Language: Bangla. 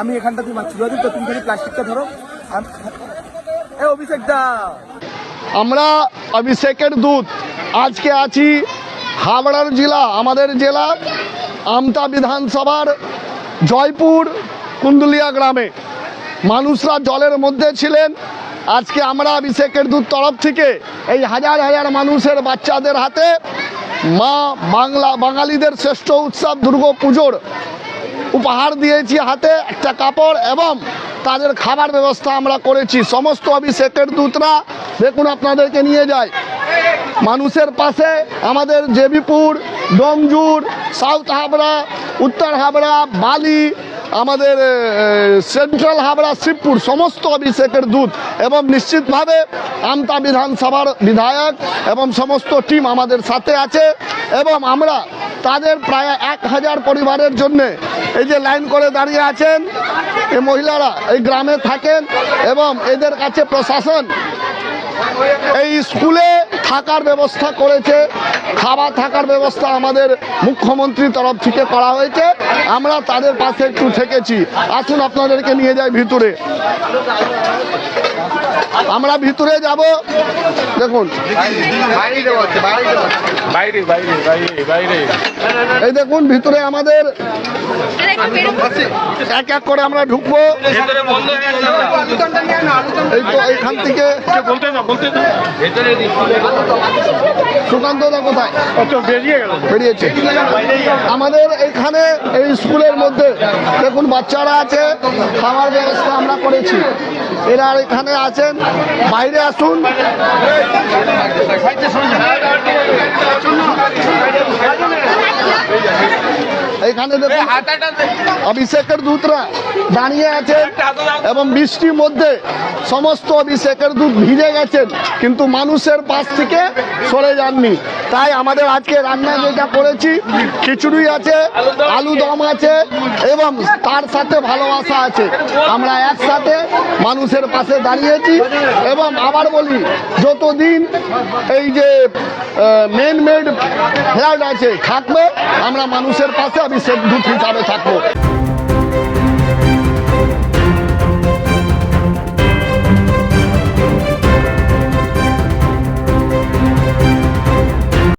আমি এখানটাতে মাছি যদি তো তুমি খালি প্লাস্টিকটা ধরো। আমরা অভিষেকের দূত। আজকে আছি হাবড়ার জেলা, আমাদের জেলা আমতা বিধানসভার জয়পুর কুন্দুলিয়া গ্রামে। মানুষরা জলের মধ্যে ছিলেন। আজকে আমরা অভিষেকের দূত তরফ থেকে এই হাজার হাজার মানুষের বাচ্চাদের হাতে মা বাংলা, বাঙালিদের শ্রেষ্ঠ উৎসব দুর্গা পুজোর উপহার দিয়েছি হাতে একটা কাপড় এবং তাদের খাবার ব্যবস্থা আমরা করেছি। সমস্ত অভিষেকের দূতরা দেখুন আপনাদেরকে নিয়ে যায়। মানুষের পাশে আমাদের জেবিপুর ডোমজুর সাউথ হাবড়া, উত্তর হাবড়া, বালি, আমাদের সেন্ট্রাল হাবড়া শিবপুর সমস্ত অভিষেকের দূত এবং নিশ্চিতভাবে আমতা বিধানসভার বিধায়ক এবং সমস্ত টিম আমাদের সাথে আছে এবং আমরা তাদের প্রায় এক হাজার পরিবারের জন্য এই যে লাইন করে দাঁড়িয়ে আছেন এই মহিলারা এই গ্রামে থাকেন এবং এদের কাছে প্রশাসন এই স্কুলে থাকার ব্যবস্থা করেছে খাবার থাকার ব্যবস্থা আমাদের মুখ্যমন্ত্রীর তরফ থেকে করা হয়েছে। আমরা তাদের পাশে একটু থেকেছি। আসুন আপনাদেরকে নিয়ে যাই ভিতরে। আমরা ভিতরে যাব। দেখুন। বাইরে বাইরে বাইরে বাইরে। এই দেখুন, ভিতরে আমাদের এক এক করে আমরা ঢুকবো। এই তো এইখান থেকে সুকান্ত দা কোথায়? বেরিয়ে বেরিয়েছে। আমাদের এখানে এই স্কুলের মধ্যে দেখুন, বাচ্চারা আছে, খাওয়ার ব্যবস্থা আমরা করেছি। এরা এখানে আছেন, বাইরে আসুন। এখানে দেখুন অভিষেকের দূতরা দাঁড়িয়ে আছেন এবং বৃষ্টির মধ্যে সমস্ত অভিষেকের দুধ ভিজে গেছেন, কিন্তু মানুষের পাশ থেকে সরে যাননি। তাই আমাদের আজকে রান্না যেটা করেছি, খিচুড়ি আছে, আলু দম আছে, এবং তার সাথে ভালোবাসা আছে। আমরা একসাথে মানুষের পাশে দাঁড়িয়েছি, এবং আবার বলি, যতদিন এই যে মেন মেড ফ্ল্যাট আছে, থাকবে, আমরা মানুষের পাশে অভিষেক দূত হিসাবে থাকব।